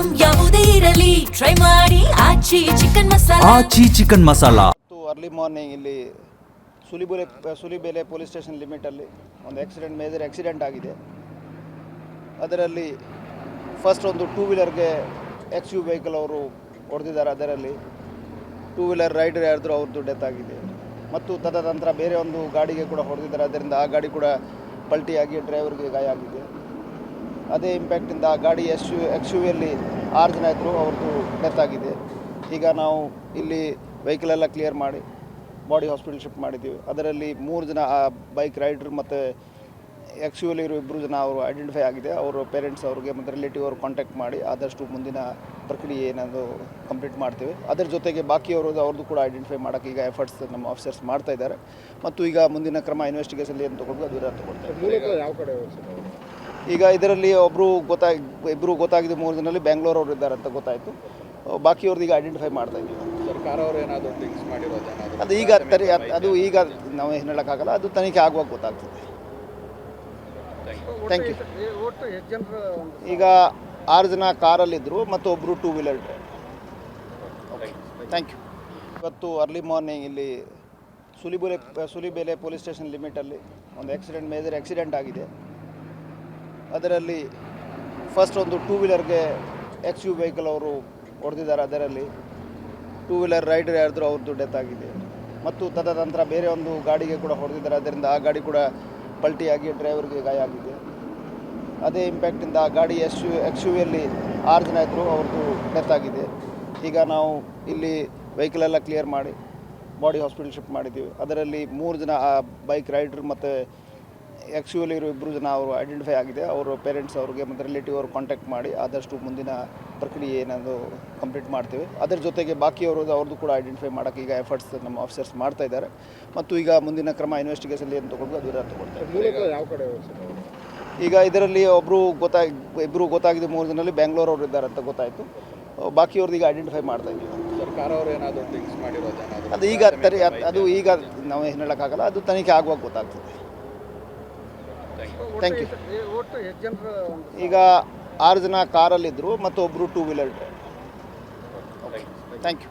Item ಯಾವುದೇ ಇರಲಿ. Try ಮಾಡಿ. ಆಚಿ ಚಿಕನ್ ಮಸಾಲಾ. ಆಚಿ ಚಿಕನ್ ಮಸಾಲ. ಇವತ್ತು ಅರ್ಲಿ ಮಾರ್ನಿಂಗ್ ಇಲ್ಲಿ ಸುಲಿಬೆಲೆ ಸುಲಿಬೆಲೆ ಪೊಲೀಸ್ ಸ್ಟೇಷನ್ ಲಿಮಿಟಲ್ಲಿ ಒಂದು ಆಕ್ಸಿಡೆಂಟ್ ಮೇಜರ್ ಆಕ್ಸಿಡೆಂಟ್ ಆಗಿದೆ. ಅದರಲ್ಲಿ ಫಸ್ಟ್ ಒಂದು ಟೂ ವೀಲರ್ಗೆ ಎಕ್ಸ್ ಯು ವೆಹಿಕಲ್ ಅವರು ಹೊಡೆದಿದ್ದಾರೆ ಅದರಲ್ಲಿ. ಟೂ ವೀಲರ್ ರೈಡರ್ ಯಾರಿದ್ರು ಅವ್ರದ್ದು ಡೆತ್ ಆಗಿದೆ. ಮತ್ತು ತದನಂತರ ಬೇರೆ ಒಂದು ಗಾಡಿಗೆ ಕೂಡ ಹೊಡೆದಿದ್ದಾರೆ. ಅದರಿಂದ ಆ ಗಾಡಿ ಕೂಡ ಪಲ್ಟಿಯಾಗಿ ಡ್ರೈವರ್ಗೆ ಗಾಯ ಆಗಿದೆ. ಅದೇ ಇಂಪ್ಯಾಕ್ಟಿಂದ ಆ ಗಾಡಿ ಎಸ್ ಯು ಎಕ್ಸ್ ಯು ವಿಯಲ್ಲಿ ಆರು ಜನ ಇದ್ದರು ಅವ್ರದ್ದು ಡೆತ್ ಆಗಿದೆ. ಈಗ ನಾವು ಇಲ್ಲಿ ವೆಹಿಕಲ್ ಎಲ್ಲ ಕ್ಲಿಯರ್ ಮಾಡಿ ಬಾಡಿ ಹಾಸ್ಪಿಟಲ್ ಶಿಫ್ಟ್ ಮಾಡಿದ್ದೀವಿ. ಅದರಲ್ಲಿ ಮೂರು ಜನ, ಆ ಬೈಕ್ ರೈಡ್ರ್ ಮತ್ತು ಎಕ್ಸ್ ಯು ಇರೋ ಇಬ್ಬರು ಜನ ಅವರು ಐಡೆಂಟಿಫೈ ಆಗಿದೆ. ಅವರ ಪೇರೆಂಟ್ಸ್ ಅವ್ರಿಗೆ ಮತ್ತು ರಿಲೇಟಿವ್ ಅವ್ರು ಕಾಂಟ್ಯಾಕ್ಟ್ ಮಾಡಿ ಆದಷ್ಟು ಮುಂದಿನ ಪ್ರಕ್ರಿಯೆ ಏನಾದರೂ ಕಂಪ್ಲೀಟ್ ಮಾಡ್ತೀವಿ. ಅದರ ಜೊತೆಗೆ ಬಾಕಿಯವರು ಅವ್ರದ್ದು ಕೂಡ ಐಡೆಂಟಿಫೈ ಮಾಡೋಕ್ಕೆ ಈಗ ಎಫರ್ಟ್ಸ್ ನಮ್ಮ ಆಫೀಸರ್ಸ್ ಮಾಡ್ತಾ ಇದ್ದಾರೆ. ಮತ್ತು ಈಗ ಮುಂದಿನ ಕ್ರಮ ಇನ್ವೆಸ್ಟಿಗೇಷನ್ ಏನು ತೊಗೊಂಡು ಅದು ತಗೊಳ್ತಾರೆ ಈಗ ಇದರಲ್ಲಿ ಒಬ್ಬರು ಗೊತ್ತಾಗಿ ಇಬ್ಬರು ಗೊತ್ತಾಗಿದೆ ಮೂರು ಜನರಲ್ಲಿ ಬ್ಯಾಂಗ್ಳೂರ್ ಅವರು ಇದ್ದಾರೆ ಅಂತ ಗೊತ್ತಾಯಿತು. ಬಾಕಿಯವ್ರದ್ದು ಈಗ ಐಡೆಂಟಿಫೈ ಮಾಡ್ತಾ ಇದ್ದೀವಿ. ಅದು ಈಗ ತರಿ ಅದು ಈಗ ನಾವು ಏನು ಹೇಳೋಕ್ಕಾಗಲ್ಲ ಅದು ತನಿಖೆ ಆಗುವಾಗ ಗೊತ್ತಾಗ್ತದೆ. ಥ್ಯಾಂಕ್ ಯು ಈಗ ಆರು ಜನ ಕಾರಲ್ಲಿದ್ದರು ಮತ್ತು ಒಬ್ಬರು ಟೂ ವೀಲರ್ ಥ್ಯಾಂಕ್ ಯು ಇವತ್ತು ಅರ್ಲಿ ಮಾರ್ನಿಂಗ್ ಇಲ್ಲಿ ಸುಲಿಬೆಲೆ ಸುಲಿಬೆಲೆ ಪೊಲೀಸ್ ಸ್ಟೇಷನ್ ಲಿಮಿಟಲ್ಲಿ ಒಂದು ಆಕ್ಸಿಡೆಂಟ್ ಮೇಜರ್ ಆಕ್ಸಿಡೆಂಟ್ ಆಗಿದೆ. ಅದರಲ್ಲಿ ಫಸ್ಟ್ ಒಂದು ಟೂ ವೀಲರ್ಗೆ ಎಕ್ಸ್ ಯು ವೆಹಿಕಲ್ ಅವರು ಹೊಡೆದಿದ್ದಾರೆ ಅದರಲ್ಲಿ. ಟೂ ವೀಲರ್ ರೈಡರ್ ಯಾರಿದ್ರು ಅವ್ರದ್ದು ಡೆತ್ ಆಗಿದೆ. ಮತ್ತು ತದನಂತರ ಬೇರೆ ಒಂದು ಗಾಡಿಗೆ ಕೂಡ ಹೊಡೆದಿದ್ದಾರೆ. ಅದರಿಂದ ಆ ಗಾಡಿ ಕೂಡ ಪಲ್ಟಿಯಾಗಿ ಡ್ರೈವರ್ಗೆ ಗಾಯ ಆಗಿದೆ. ಅದೇ ಇಂಪ್ಯಾಕ್ಟಿಂದ ಆ ಗಾಡಿ ಎಸ್ ಯು ಎಕ್ಸ್ ಯು ವಿಯಲ್ಲಿ ಆರು ಜನ ಇದ್ದರು ಅವ್ರದ್ದು ಡೆತ್ ಆಗಿದೆ. ಈಗ ನಾವು ಇಲ್ಲಿ ವೆಹಿಕಲ್ ಎಲ್ಲ ಕ್ಲಿಯರ್ ಮಾಡಿ ಬಾಡಿ ಹಾಸ್ಪಿಟಲ್ ಶಿಫ್ಟ್ ಮಾಡಿದ್ದೀವಿ. ಅದರಲ್ಲಿ ಮೂರು ಜನ ಆ ಬೈಕ್ ರೈಡರ್ ಮತ್ತು ಎಕ್ಸ್ ಇರೋ ಇಬ್ಬರು ಜನ ಅವರು ಐಡೆಂಟಿಫೈ ಆಗಿದೆ. ಅವರು ಪೇರೆಂಟ್ಸ್ ಅವ್ರಿಗೆ ಮತ್ತು ರಿಲೇಟಿವ್ ಅವ್ರು ಕಾಂಟ್ಯಾಕ್ಟ್ ಮಾಡಿ ಆದಷ್ಟು ಮುಂದಿನ ಪ್ರಕ್ರಿಯೆ ಏನಾದರೂ ಕಂಪ್ಲೀಟ್ ಮಾಡ್ತೀವಿ. ಅದರ ಜೊತೆಗೆ ಬಾಕಿಯವರು ಅವ್ರದ್ದು ಕೂಡ ಐಡೆಂಟಿಫೈ ಮಾಡೋಕ್ಕೆ ಈಗ ಎಫರ್ಟ್ಸ್ ನಮ್ಮ ಆಫೀಸರ್ಸ್ ಮಾಡ್ತಾ ಇದ್ದಾರೆ. ಮತ್ತು ಈಗ ಮುಂದಿನ ಕ್ರಮ ಇನ್ವೆಸ್ಟಿಗೇಷನ್ ಏನು ತೊಗೊಂಡು ಅದು ತಗೊಳ್ತಾರೆ. ಈಗ ಇದರಲ್ಲಿ ಒಬ್ಬರು ಗೊತ್ತಾಗಿ ಇಬ್ಬರು ಗೊತ್ತಾಗಿದೆ ಮೂರು ಜನರಲ್ಲಿ ಬ್ಯಾಂಗ್ಳೂರ್ ಅವರು ಇದ್ದಾರೆ ಅಂತ ಗೊತ್ತಾಯಿತು. ಬಾಕಿಯವ್ರದ್ದು ಈಗ ಐಡೆಂಟಿಫೈ ಮಾಡ್ತಾ ಇದ್ದೀವಿ ಸರ್ಕಾರ ಅವರು ಏನಾದರೂ ಅದು ಈಗ ತರಿ ಅದು ಈಗ ನಾವು ಏನು ಹೇಳೋಕ್ಕಾಗಲ್ಲ. ಅದು ತನಿಖೆ ಆಗುವಾಗ ಗೊತ್ತಾಗ್ತದೆ. ಥ್ಯಾಂಕ್ ಯು ಈಗ ಆರು ಜನ ಕಾರಲ್ಲಿದ್ದರು ಮತ್ತು ಒಬ್ಬರು ಟೂ ವೀಲರ್ ಥ್ಯಾಂಕ್ ಯು